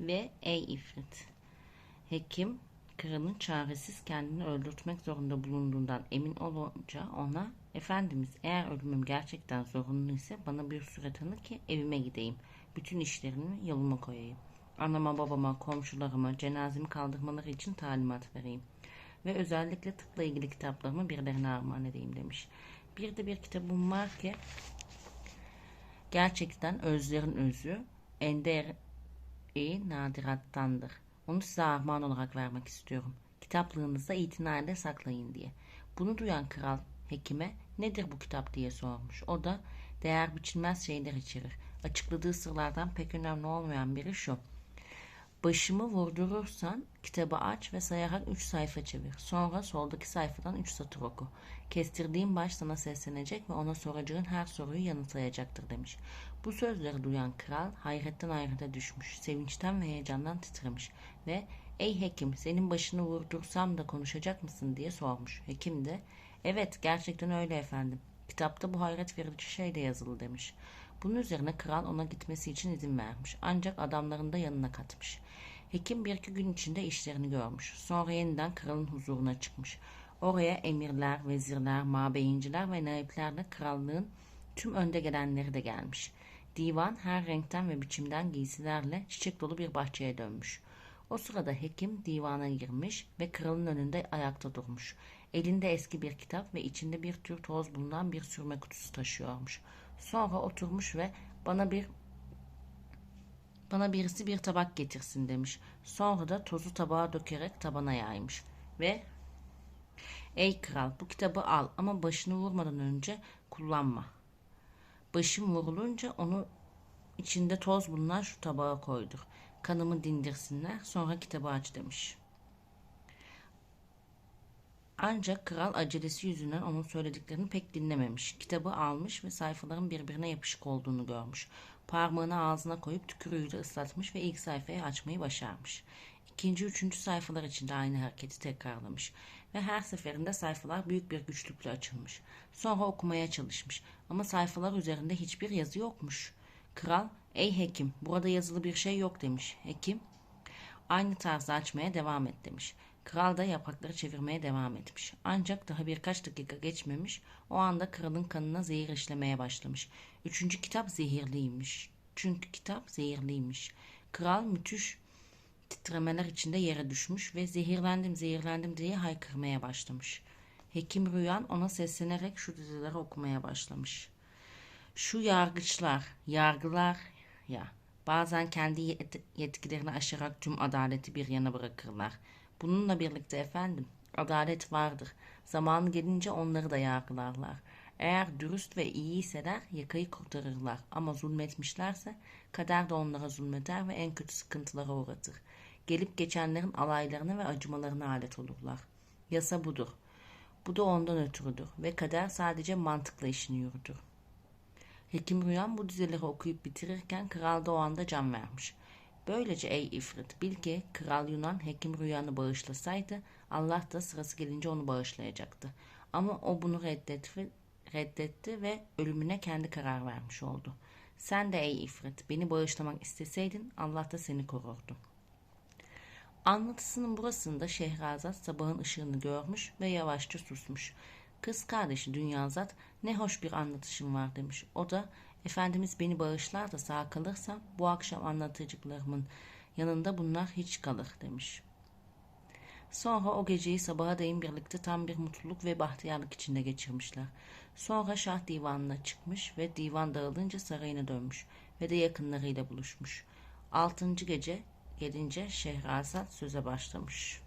Ve ey ifrit. Hekim kralın çaresiz kendini öldürtmek zorunda bulunduğundan emin olunca ona Efendimiz eğer ölümüm gerçekten zorunlu ise bana bir süre tanı ki evime gideyim. Bütün işlerimi yoluma koyayım. Anama babama komşularıma cenazemi kaldırmaları için talimat vereyim. Ve özellikle tıpla ilgili kitaplarımı birilerine armağan edeyim demiş. Bir de bir kitabım var ki gerçekten özlerin özü ender i nadirattandır. Onu size armağan olarak vermek istiyorum. Kitaplığınızda itinayla saklayın diye. Bunu duyan kral hekime nedir bu kitap diye sormuş. O da değer biçilmez şeyler içerir. Açıkladığı sırlardan pek önemli olmayan biri şu. Başımı vurdurursan kitabı aç ve sayarak 3 sayfa çevir. Sonra soldaki sayfadan 3 satır oku. Kestirdiğim baş sana seslenecek ve ona soracağın her soruyu yanıtlayacaktır demiş. Bu sözleri duyan kral hayretten hayrete düşmüş. Sevinçten ve heyecandan titremiş ve ''Ey hekim senin başını vurdursam da konuşacak mısın?'' diye sormuş. Hekim de ''Evet gerçekten öyle efendim. Kitapta bu hayret verici şey de yazılı.'' demiş. Bunun üzerine kral ona gitmesi için izin vermiş. Ancak adamlarını da yanına katmış. Hekim bir iki gün içinde işlerini görmüş. Sonra yeniden kralın huzuruna çıkmış. Oraya emirler, vezirler, mabeyinciler ve naiplerle krallığın tüm önde gelenleri de gelmiş. Divan her renkten ve biçimden giysilerle çiçek dolu bir bahçeye dönmüş. O sırada hekim divana girmiş ve kralın önünde ayakta durmuş. Elinde eski bir kitap ve içinde bir tür toz bulunan bir sürme kutusu taşıyormuş. Sonra oturmuş ve bana bir bana birisi bir tabak getirsin demiş. Sonra da tozu tabağa dökerek tabana yaymış. Ve ey kral bu kitabı al ama başını vurmadan önce kullanma. Başım vurulunca onu içinde toz bulunan şu tabağa koydur. Kanımı dindirsinler sonra kitabı aç demiş. Ancak kral acelesi yüzünden onun söylediklerini pek dinlememiş. Kitabı almış ve sayfaların birbirine yapışık olduğunu görmüş. Parmağını ağzına koyup tükürüğüyle ıslatmış ve ilk sayfayı açmayı başarmış. İkinci, üçüncü sayfalar için de aynı hareketi tekrarlamış ve her seferinde sayfalar büyük bir güçlükle açılmış. Sonra okumaya çalışmış ama sayfalar üzerinde hiçbir yazı yokmuş. Kral, ey hekim burada yazılı bir şey yok demiş. Hekim, aynı tarzda açmaya devam et demiş. Kral da yaprakları çevirmeye devam etmiş. Ancak daha birkaç dakika geçmemiş. O anda kralın kanına zehir işlemeye başlamış. Üçüncü kitap zehirliymiş. Çünkü kitap zehirliymiş. Kral müthiş titremeler içinde yere düşmüş ve zehirlendim zehirlendim diye haykırmaya başlamış. Hekim Rüyan ona seslenerek şu dizeleri okumaya başlamış. Şu yargıçlar, yargılar ya bazen kendi yet- yetkilerini aşarak tüm adaleti bir yana bırakırlar. Bununla birlikte efendim adalet vardır. Zamanı gelince onları da yargılarlar. Eğer dürüst ve iyi iseler yakayı kurtarırlar ama zulmetmişlerse kader de onlara zulmeder ve en kötü sıkıntılara uğratır. Gelip geçenlerin alaylarına ve acımalarına alet olurlar. Yasa budur. Bu da ondan ötürüdür ve kader sadece mantıkla işini yürütür. Hekim Rüyan bu dizeleri okuyup bitirirken kral da o anda can vermiş. Böylece ey ifrit bil ki kral Yunan hekim Rüyan'ı bağışlasaydı Allah da sırası gelince onu bağışlayacaktı. Ama o bunu reddetti, reddetti ve ölümüne kendi karar vermiş oldu. Sen de ey ifrit beni bağışlamak isteseydin Allah da seni korurdu. Anlatısının burasında Şehrazat sabahın ışığını görmüş ve yavaşça susmuş. Kız kardeşi Dünyazat ne hoş bir anlatışım var demiş. O da Efendimiz beni bağışlar da sağ kalırsam bu akşam anlatıcıklarımın yanında bunlar hiç kalır demiş. Sonra o geceyi sabaha değin birlikte tam bir mutluluk ve bahtiyarlık içinde geçirmişler. Sonra Şah divanına çıkmış ve divan dağılınca sarayına dönmüş ve de yakınlarıyla buluşmuş. Altıncı gece gelince Şehrazat söze başlamış.